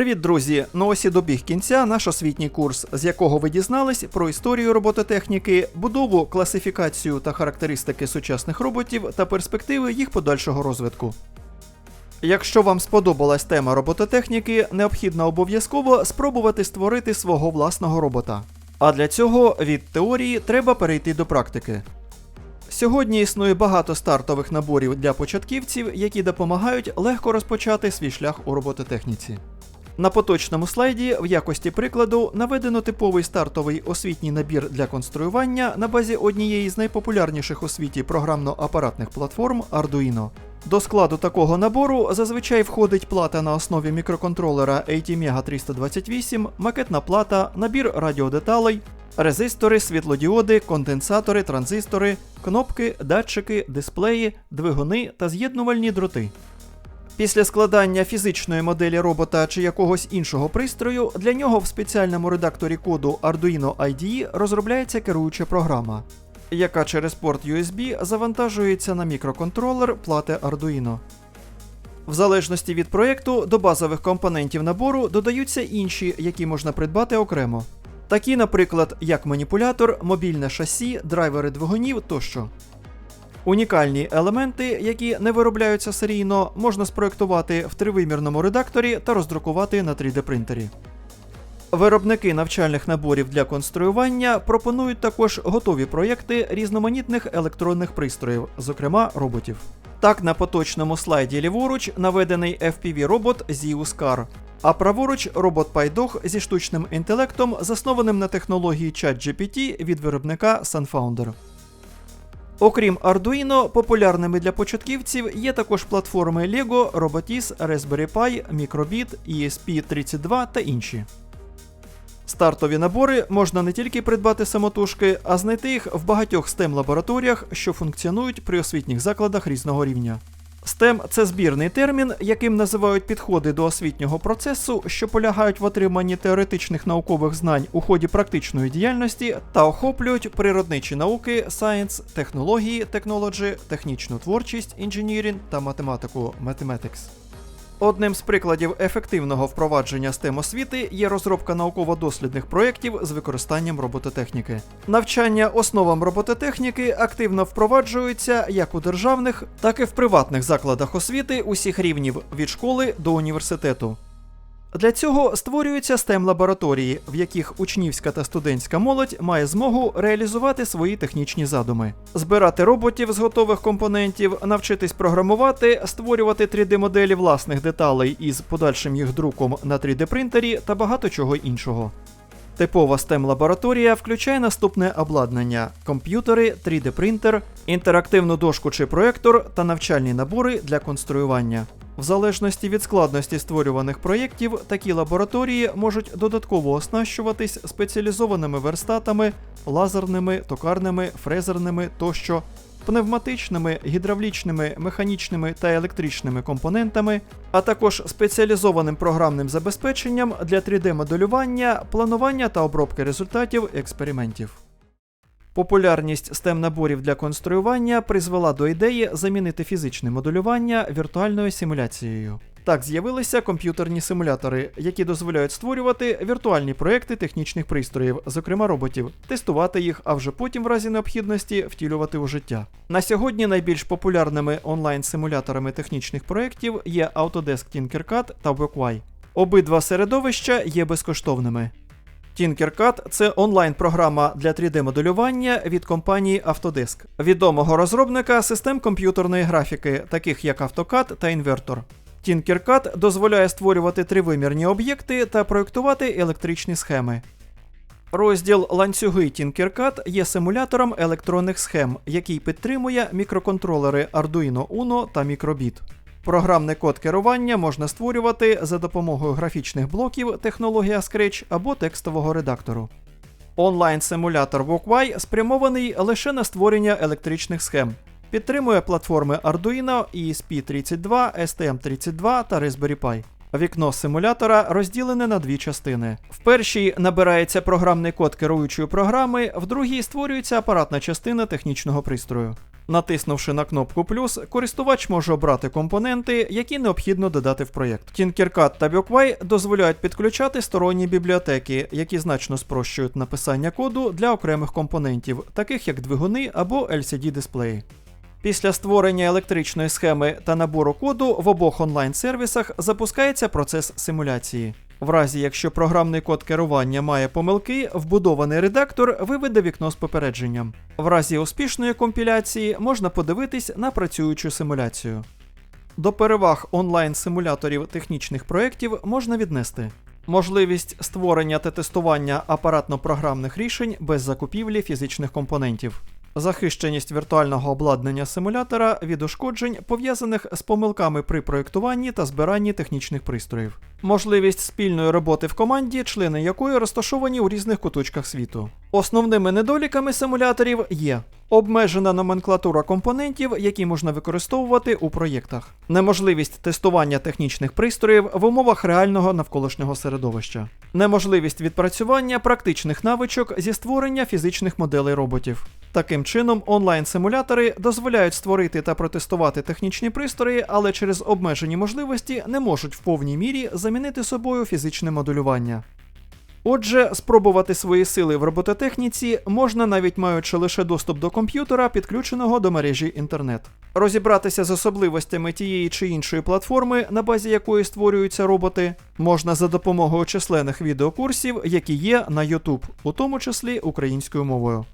Привіт, друзі! На осі добіг кінця наш освітній курс, з якого ви дізнались про історію робототехніки, будову, класифікацію та характеристики сучасних роботів та перспективи їх подальшого розвитку. Якщо вам сподобалась тема робототехніки, необхідно обов'язково спробувати створити свого власного робота. А для цього від теорії треба перейти до практики. Сьогодні існує багато стартових наборів для початківців, які допомагають легко розпочати свій шлях у робототехніці. На поточному слайді в якості прикладу наведено типовий стартовий освітній набір для конструювання на базі однієї з найпопулярніших у світі програмно-апаратних платформ Arduino. До складу такого набору зазвичай входить плата на основі мікроконтролера ATmega 328, макетна плата, набір радіодеталей, резистори, світлодіоди, конденсатори, транзистори, кнопки, датчики, дисплеї, двигуни та з'єднувальні дроти. Після складання фізичної моделі робота чи якогось іншого пристрою, для нього в спеціальному редакторі коду Arduino IDE розробляється керуюча програма, яка через порт USB завантажується на мікроконтролер плати Arduino. В залежності від проєкту до базових компонентів набору додаються інші, які можна придбати окремо. Такі, наприклад, як маніпулятор, мобільне шасі, драйвери двигунів тощо. Унікальні елементи, які не виробляються серійно, можна спроектувати в тривимірному редакторі та роздрукувати на 3D принтері. Виробники навчальних наборів для конструювання пропонують також готові проєкти різноманітних електронних пристроїв, зокрема роботів. Так, на поточному слайді ліворуч наведений FPV-робот Zeus Car, а праворуч робот PyDog зі штучним інтелектом, заснованим на технології ChatGPT від виробника SunFounder. Окрім Arduino, популярними для початківців є також платформи Lego, Robotis, Raspberry Pi, Microbit, ESP32 та інші. Стартові набори можна не тільки придбати самотужки, а знайти їх в багатьох STEM лабораторіях, що функціонують при освітніх закладах різного рівня. STEM – це збірний термін, яким називають підходи до освітнього процесу, що полягають в отриманні теоретичних наукових знань у ході практичної діяльності та охоплюють природничі науки, science, технології, technology, технічну творчість, engineering та математику mathematics. Одним з прикладів ефективного впровадження STEM освіти є розробка науково-дослідних проєктів з використанням робототехніки. Навчання основам робототехніки активно впроваджується як у державних, так і в приватних закладах освіти усіх рівнів від школи до університету. Для цього створюються STEM лабораторії, в яких учнівська та студентська молодь має змогу реалізувати свої технічні задуми, збирати роботів з готових компонентів, навчитись програмувати, створювати 3D-моделі власних деталей із подальшим їх друком на 3D принтері та багато чого іншого. Типова STEM лабораторія включає наступне обладнання: комп'ютери, 3D принтер, інтерактивну дошку чи проектор та навчальні набори для конструювання. В залежності від складності створюваних проєктів, такі лабораторії можуть додатково оснащуватись спеціалізованими верстатами, лазерними, токарними, фрезерними тощо, пневматичними, гідравлічними, механічними та електричними компонентами, а також спеціалізованим програмним забезпеченням для 3D-моделювання, планування та обробки результатів експериментів. Популярність STEM наборів для конструювання призвела до ідеї замінити фізичне моделювання віртуальною симуляцією. Так з'явилися комп'ютерні симулятори, які дозволяють створювати віртуальні проекти технічних пристроїв, зокрема роботів, тестувати їх, а вже потім, в разі необхідності, втілювати у життя. На сьогодні найбільш популярними онлайн-симуляторами технічних проєктів є Autodesk Tinkercad та WorkY. Обидва середовища є безкоштовними. Tinkercad – це онлайн-програма для 3D-моделювання від компанії Autodesk, відомого розробника систем комп'ютерної графіки, таких як AutoCAD та Invertor. Tinkercad дозволяє створювати тривимірні об'єкти та проєктувати електричні схеми. Розділ ланцюги Tinkercad є симулятором електронних схем, який підтримує мікроконтролери Arduino Uno та Microbit. Програмний код керування можна створювати за допомогою графічних блоків технологія Scratch або текстового редактору. Онлайн-симулятор WalkY спрямований лише на створення електричних схем. Підтримує платформи Arduino, ESP32, STM32 та Raspberry Pi. Вікно симулятора розділене на дві частини. В першій набирається програмний код керуючої програми, в другій створюється апаратна частина технічного пристрою. Натиснувши на кнопку плюс, користувач може обрати компоненти, які необхідно додати в проєкт. Tinkercad та BioQuai дозволяють підключати сторонні бібліотеки, які значно спрощують написання коду для окремих компонентів, таких як двигуни або LCD-дисплеї. Після створення електричної схеми та набору коду в обох онлайн-сервісах запускається процес симуляції. В разі, якщо програмний код керування має помилки, вбудований редактор виведе вікно з попередженням. В разі успішної компіляції можна подивитись на працюючу симуляцію. До переваг онлайн-симуляторів технічних проєктів можна віднести можливість створення та тестування апаратно-програмних рішень без закупівлі фізичних компонентів. Захищеність віртуального обладнання симулятора від ушкоджень, пов'язаних з помилками при проєктуванні та збиранні технічних пристроїв. Можливість спільної роботи в команді, члени якої розташовані у різних куточках світу. Основними недоліками симуляторів є обмежена номенклатура компонентів, які можна використовувати у проєктах, неможливість тестування технічних пристроїв в умовах реального навколишнього середовища, неможливість відпрацювання практичних навичок зі створення фізичних моделей роботів. Таким чином, онлайн-симулятори дозволяють створити та протестувати технічні пристрої, але через обмежені можливості не можуть в повній мірі замінити собою фізичне моделювання. Отже, спробувати свої сили в робототехніці можна навіть маючи лише доступ до комп'ютера, підключеного до мережі інтернет. Розібратися з особливостями тієї чи іншої платформи, на базі якої створюються роботи, можна за допомогою численних відеокурсів, які є на YouTube, у тому числі українською мовою.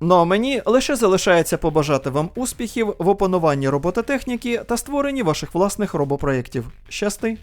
Ну а мені лише залишається побажати вам успіхів в опануванні робототехніки та створенні ваших власних робопроєктів. Щасти!